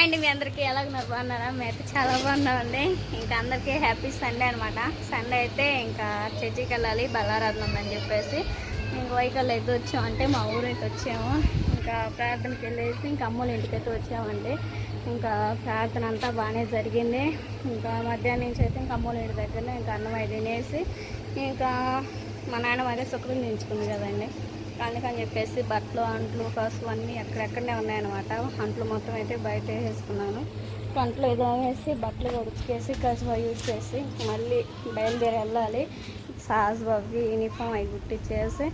Hi అండి మీ అందరికీ ఎలా ఉన్నారు? బాగున్నారా? మేమైతే చాలా బాగున్నామండి. ఇంకా అందరికీ హ్యాపీ సండే అనమాట సండే అయితే ఇంకా చర్చికి వెళ్ళాలి బలారాధన ఉందని చెప్పేసి. ఇంకా వైకల్ అయితే వచ్చాము అంటే మా అయితే వచ్చాము. ఇంకా ప్రార్థనకి వెళ్ళేసి ఇంకా అమ్మోళ్ళ ఇంటికి అయితే వచ్చామండి. ఇంకా ప్రార్థన అంతా బాగానే జరిగింది. ఇంకా మధ్యాహ్నం నుంచి అయితే ఇంకా అమ్మోళ్ళ ఇంటి దగ్గరనే ఇంకా అన్నం అయి తినేసి ఇంకా మా నాన్న అదే శుక్రం చేయించుకుంది కదండి. అందుకని చెప్పేసి బట్టలు అంట్లు పసుపు అన్నీ ఎక్కడెక్కడనే ఉన్నాయన్నమాట. అంట్లు మొత్తం అయితే బయట వేసుకున్నాను. కంట్లో ఏదో వేసి బట్టలు ఉడికేసి కసుపు యూజ్ చేసి మళ్ళీ బయలుదేరి వెళ్ళాలి. సాస్ బాబుకి యూనిఫామ్ అవి కుట్టించేసి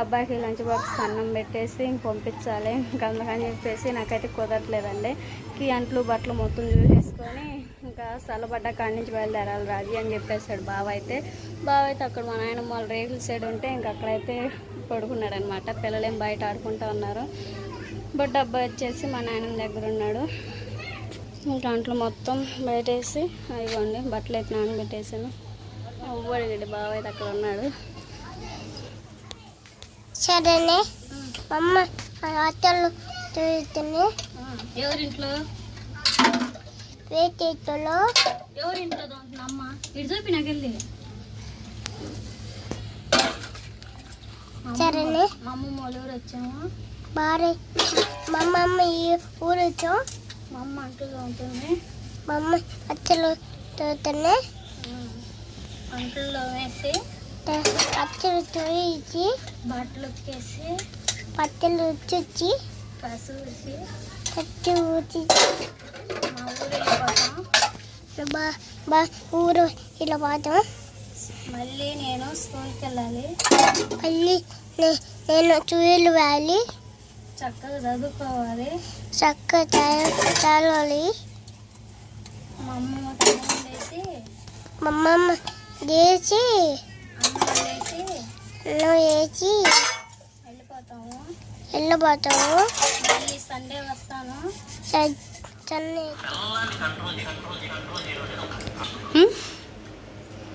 అబ్బాయికి లంచ్ బాక్స్ అన్నం పెట్టేసి ఇంక పంపించాలి. ఇంకా అందుకని చెప్పేసి నాకైతే కుదరట్లేదండి. కి అంట్లు బట్టలు మొత్తం చూసేసుకొని ఇంకా చల్లబడ్డ కాడి నుంచి బయలుదేరాలి రాజీ అని చెప్పేసాడు బావ అయితే బావ అయితే అక్కడ మా నాయనమ్మ వాళ్ళు రేగుల సైడ్ ఉంటే ఇంక అక్కడైతే పడుకున్నాడు అనమాట పిల్లలేం బయట ఆడుకుంటూ ఉన్నారు. బట్ అబ్బాయి వచ్చేసి మా నాయన దగ్గర ఉన్నాడు. ఇంకా అంట్లు మొత్తం బయటేసి ఇవ్వండి బట్టలు అయితే నానబెట్టేసాను. అవ్వడిగడి బావ అయితే అక్కడ ఉన్నాడు. సరేనే. అమ్మ ఎవరింట్లో? ఎవరింట్లో? దొంగ అమ్మ ఇటు చూపి నాకు వెళ్ళి సరేనే. మా అమ్మమ్మ ఊరు వచ్చాము బారే. మా అమ్మ ఈ ఊరితో మా అమ్మ అంటుగా ఉంటుంది మా అమ్మ అత్తలు తిరుగుతుంది అంటుల్లో వేసి అత్తలు తిరిగి బట్టలు ఉక్కేసి పట్టలు చుచ్చి కసు వేసి కట్టి ఊచి. మా ఊరు వెళ్ళిపోతాం బా బా ఊరు ఇలా పోతాం. మళ్ళీ నేను స్కూల్కి వెళ్ళాలి. మళ్ళీ నేను చూయలు వ్యాలి చక్కగా చదువుకోవాలి. చక్క చాలాలి మా అమ్మమ్మ వేసి మా అమ్మమ్మ లేచి అన్నం వేసి అన్నం వేసి వెళ్ళిపోతాము. వెళ్ళిపోతాము. మళ్ళీ సండే వస్తాను. చెన్నై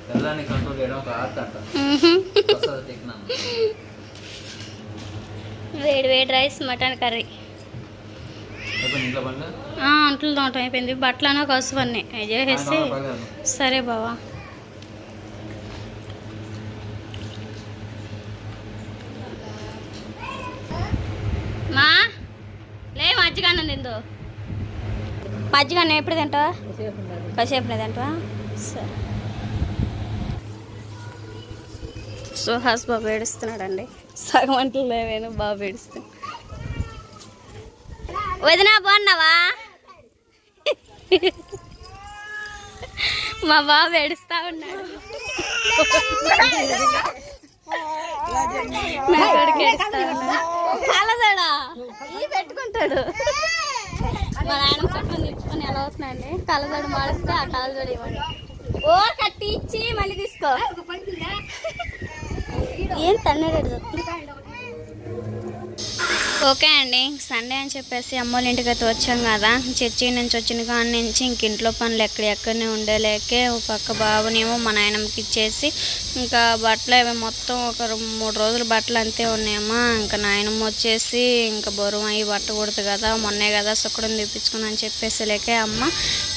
పిల్లల్ని కంట్రోల్ చేయడం ఒక ఆర్ట్ వేడి వేడి రైస్ మటన్ కర్రీ. అంట్లు తోటం అయిపోయింది. బట్టలను కసుపు అన్నీ అవి చేసేసి. సరే బావా. మా? లే మజ్జిగ అన్నం తిందో. మజ్జిగ అన్నం ఎప్పుడు తింటావా? కాసేపు తింటావా? సరే. సుహాస్ బాబు ఏడుస్తున్నాడండి. సగం అంటలు లేవేను బాబు ఏడుస్తున్నాడు వదినా బాగున్నావా? మా బాబు ఏడుస్తా ఉన్నాడు. నా కొడుకు ఏడుస్తా ఉన్నాడు. కలదాడా? పెట్టుకుంటాడు. మా నాయన పట్టుకొని తెచ్చుకొని ఎలా అవుతున్నాండి కలజోడు మాడిస్తే ఆ కలజోడు ఇవ్వండి ఓ కట్టి ఇచ్చి మళ్ళీ తీసుకో. ఏం తన్నడు ఓకే అండి. సండే అని చెప్పేసి అమ్మోళ్ళ ఇంటికి అయితే వచ్చాం కదా. చర్చి నుంచి వచ్చిన కాడి నుంచి ఇంక ఇంట్లో పనులు ఎక్కడెక్కడనే ఉండలేకే ఒక పక్క బాబునేమో మా నాయనమ్మకి ఇచ్చేసి ఇంకా బట్టలు అవి మొత్తం ఒక మూడు రోజులు బట్టలు అంతే ఉన్నాయమ్మా. ఇంకా నాయనమ్మ వచ్చేసి ఇంకా బరువు అయ్యి బట్ట కొడుతుంది కదా. మొన్నే కదా సుక్కడం తెప్పించుకుందని చెప్పేసి లేకే అమ్మ.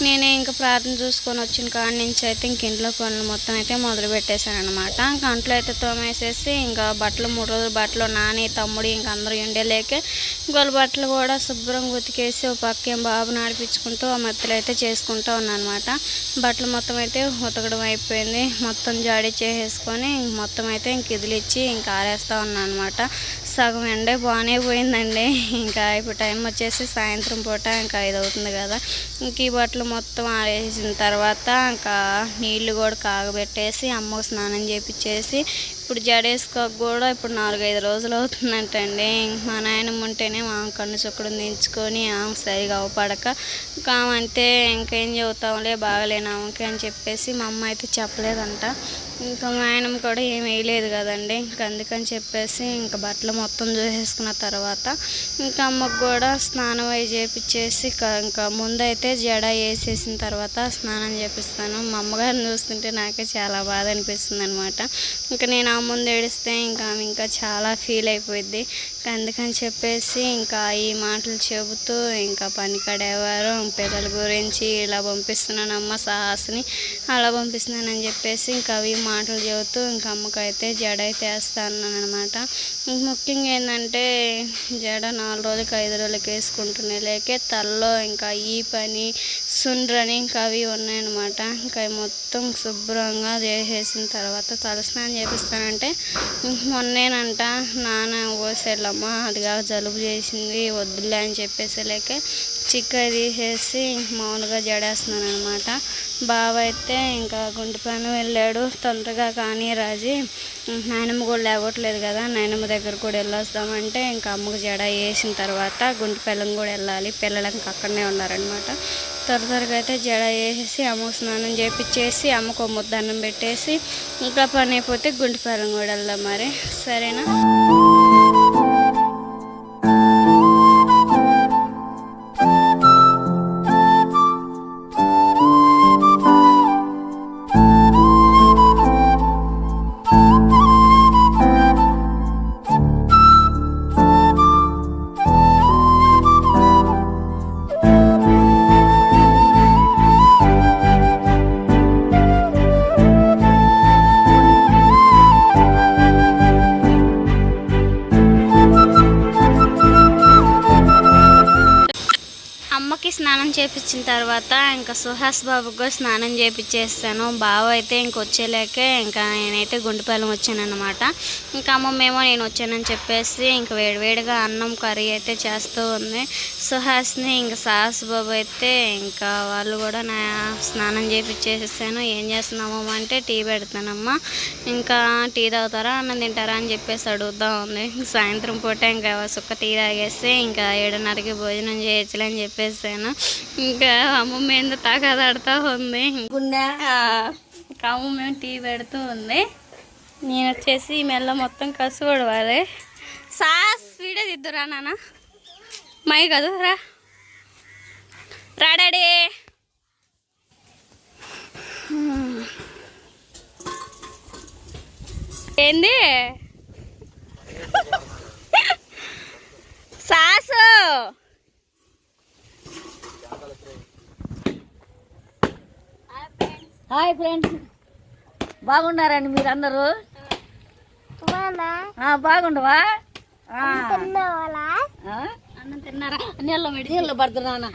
నేనే ఇంకా ప్రార్థన చూసుకొని వచ్చిన కాడి నుంచి అయితే ఇంక ఇంట్లో పనులు మొత్తం అయితే మొదలు పెట్టేశాను అనమాట ఇంకా అంట్లో అయితే తోమేసేసి ఇంకా బట్టలు మూడు రోజులు బట్టలు నాని తమ్ముడు ఇంక అందరూ ఉండేలేకే గొల్ల బట్టలు కూడా శుభ్రంగా ఉతికేసి ఒక పక్క బాబు నడిపించుకుంటూ ఆ మధ్యలో అయితే చేసుకుంటూ ఉన్నానమాట. బట్టలు మొత్తం అయితే ఉతకడం అయిపోయింది. మొత్తం జాడీ చేసేసుకొని మొత్తం అయితే ఇంక ఇదిలిచ్చి ఇంకా ఆరేస్తూ ఉన్నాను అనమాట సగం ఎండే బాగానే పోయిందండి. ఇంకా ఇప్పుడు టైం వచ్చేసి సాయంత్రం పూట ఇంకా ఐదు అవుతుంది కదా. ఇంక ఈ బట్టలు మొత్తం ఆరేసిన తర్వాత ఇంకా నీళ్ళు కూడా కాగబెట్టేసి అమ్మకు స్నానం చేపించేసి ఇప్పుడు జడేసుకోక కూడా ఇప్పుడు నాలుగైదు రోజులు అవుతుందంటండి. మా నాయనమ్మ ఉంటేనే మా కన్ను చుక్కడు దించుకొని ఆమె సరిగా అవపడక ఇంకా అంతే ఇంకేం చెబుతాంలే బాగలేను ఆమెకి అని చెప్పేసి మా అమ్మ అయితే చెప్పలేదంట. ఇంకా మా ఆయనమ్మ కూడా ఏం వేయలేదు కదండి. ఇంకా అందుకని చెప్పేసి ఇంకా బట్టలు మొత్తం చూసేసుకున్న తర్వాత ఇంకా అమ్మకు కూడా స్నానం అయి చేపించేసి ఇంకా ముందైతే జడ వేసేసిన తర్వాత స్నానం చేపిస్తాను. మా అమ్మగారిని చూస్తుంటే నాకే చాలా బాధ అనిపిస్తుంది అనమాట ఇంకా నేను ఆ ముందు ఏడిస్తే ఇంకా ఇంకా చాలా ఫీల్ అయిపోయింది అందుకని చెప్పేసి ఇంకా ఈ మాటలు చెబుతూ ఇంకా పని కడేవారు పిల్లల గురించి ఇలా పంపిస్తున్నానమ్మ సాహస్ని అలా పంపిస్తున్నానని చెప్పేసి ఇంకా అవి మాటలు చెబుతూ ఇంకా అమ్మకైతే జడ అయితే అనమాట ముఖ్యంగా ఏంటంటే జడ నాలుగు రోజులకి ఐదు రోజులకి వేసుకుంటున్నాయి లేకే తలలో ఇంకా ఈ పని సుండ్రని ఇంకా అవి ఉన్నాయన్నమాట. ఇంకా అవి మొత్తం శుభ్రంగా చేసేసిన తర్వాత తలస్నానం చేపిస్తానంటే మొన్నేనంట నాన్న అమ్మ అదిగా జలుబు చేసింది వద్దులే అని చెప్పేసి లేక చిక్క తీసేసి మామూలుగా జడేస్తున్నాను అనమాట బావ అయితే ఇంకా గుంటి పని వెళ్ళాడు. తొందరగా కానీ రాజీ నాయనమ్మ కూడా లేవట్లేదు కదా నాయనమ్మ దగ్గర కూడా వెళ్ళొస్తామంటే ఇంకా అమ్మకు జడ వేసిన తర్వాత గుంటి పిల్లం కూడా వెళ్ళాలి. పిల్లలు ఇంకా అక్కడనే ఉన్నారనమాట త్వర త్వరగా అయితే జడ వేసేసి అమ్మకు స్నానం చేపించేసి అమ్మకు ముద్దన్నం పెట్టేసి ఇంకా పని అయిపోతే గుంటి పిల్లం కూడా వెళ్దాం మరి. సరేనా? వచ్చిన తర్వాత ఇంకా సుహాస్ బాబుకు కూడా స్నానం చేయించేస్తాను బావ అయితే ఇంక వచ్చేలేకే ఇంకా నేనైతే గుండెపాలెం వచ్చానమాట ఇంకా అమ్మమ్మేమో నేను వచ్చానని చెప్పేసి ఇంక వేడివేడిగా అన్నం కర్రీ అయితే చేస్తూ ఉంది. సుహాస్ని ఇంకా సాహస్ బాబు అయితే ఇంకా వాళ్ళు కూడా నా స్నానం చేయించేసేసాను ఏం చేస్తున్నామమ్మ అంటే టీ పెడతానమ్మా. ఇంకా టీ తాగుతారా అన్నం తింటారా అని చెప్పేసి అడుగుతూ ఉంది. సాయంత్రం పూట ఇంకా సుక్క టీ తాగేసి ఇంకా ఏడున్నరకి భోజనం చేయొచ్చులే అని చెప్పేసాను. ఇంకా అమ్మమ్మ ఏందో తాగదాడుతూ ఉంది. ఏమో టీ పెడుతూ ఉంది. నేను వచ్చేసి మెల్ల మొత్తం కసు పడవాలి సాస్ వీడియో తిద్దురా నాన్న. మై కదూ రా రా డాడీ. హ్మ్. ఏంది? సాసు. Hi friends. బాగున్నారండి మీరు అందరూ బాగా ఆ, బాగుండవా? ఆ, తిన్నావాలా? ఆ? అన్నం తిన్నారా? నీళ్ళు నీళ్ళు పడుతున్నానా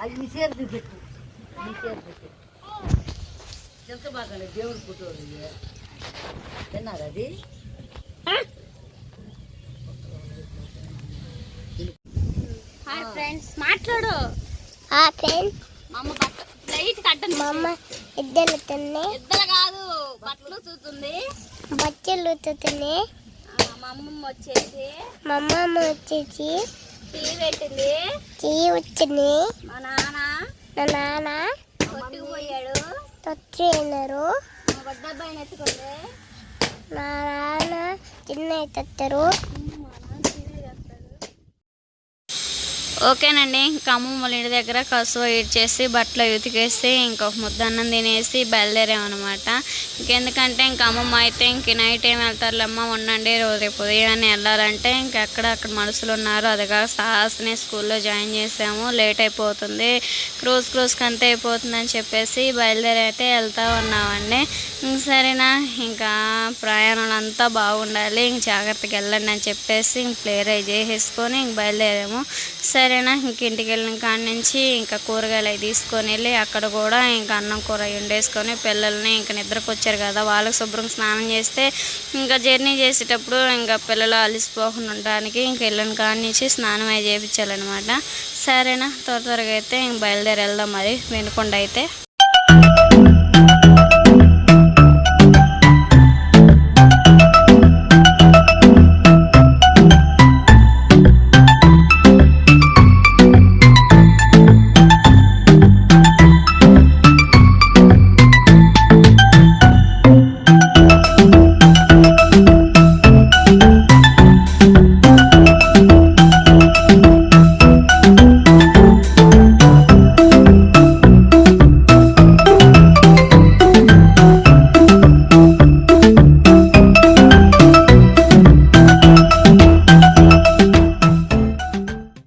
అది ఈ చేరు చూపెట్టు. ఈ చేరు చూపెట్టు. ఎంత బాగా దేవుడు ఫోటోలు. తిన్నారా అది? ఫ్రెండ్స్ మాట్లాడు. ఆ ఫ్రెండ్ మా అమ్మ బట్ట లైట్ కట్టండి మా అమ్మ ఇద్దరు తిన్నాయి ఇద్దరు కాదు బట్టలు ఉతుకుతుంది. బట్టలు మా అమ్మమ్మ వచ్చేసి. మా అమ్మమ్మ వచ్చేసి టీ పెట్టింది. చెయ్యి వచ్చింది మా నాన్న నా నాన్న కొట్టుకు పోయాడు. తొచ్చినారు మా బడ్డబ్బాయిని ఎత్తుకుంది. నా నాన్న చిన్న తెస్తారు ఓకేనండి. ఇంకా అమ్మమ్మ ఇంటి దగ్గర కసువ ఇడ్చేసి బట్టలు ఉతికేసి ఇంకొక ముద్దన్నం తినేసి బయలుదేరామన్నమాట. ఇంకెందుకంటే ఇంకా అమ్మమ్మ అయితే ఇంక నైట్ ఏం వెళ్తారులేమ్మ ఉండండి. రోజు రేపు ఉదయాన్నే వెళ్ళాలంటే ఇంకెక్కడ అక్కడ మనుషులు ఉన్నారు. అదిగా సాహస్ని స్కూల్లో జాయిన్ చేసాము. లేట్ అయిపోతుంది. క్రూజ్ క్రూజ్కి అంతే అయిపోతుందని చెప్పేసి బయలుదేరి అయితే వెళ్తా ఉన్నామండి. ఇంక సరేనా. ఇంకా ప్రయాణాలు అంతా బాగుండాలి. ఇంక జాగ్రత్తగా వెళ్ళండి అని చెప్పేసి ఇంక ప్లేరై అయి చేసేసుకొని ఇంక బయలుదేరాము. సరే. సరేనా ఇంక ఇంటికి వెళ్ళిన కాడి నుంచి ఇంకా కూరగాయలు అవి తీసుకొని వెళ్ళి అక్కడ కూడా ఇంకా అన్నం కూర వండేసుకొని పిల్లల్ని ఇంకా నిద్రకు వచ్చారు కదా వాళ్ళకి శుభ్రం స్నానం చేస్తే ఇంకా జర్నీ చేసేటప్పుడు ఇంకా పిల్లలు అలసిపోకుండా ఉండడానికి ఇంక వెళ్ళిన కాడి నుంచి స్నానం అవి చేయించాలన్నమాట సరేనా త్వర త్వరగా అయితే ఇంక బయలుదేరి వెళ్దాం మరి వినకుండా అయితే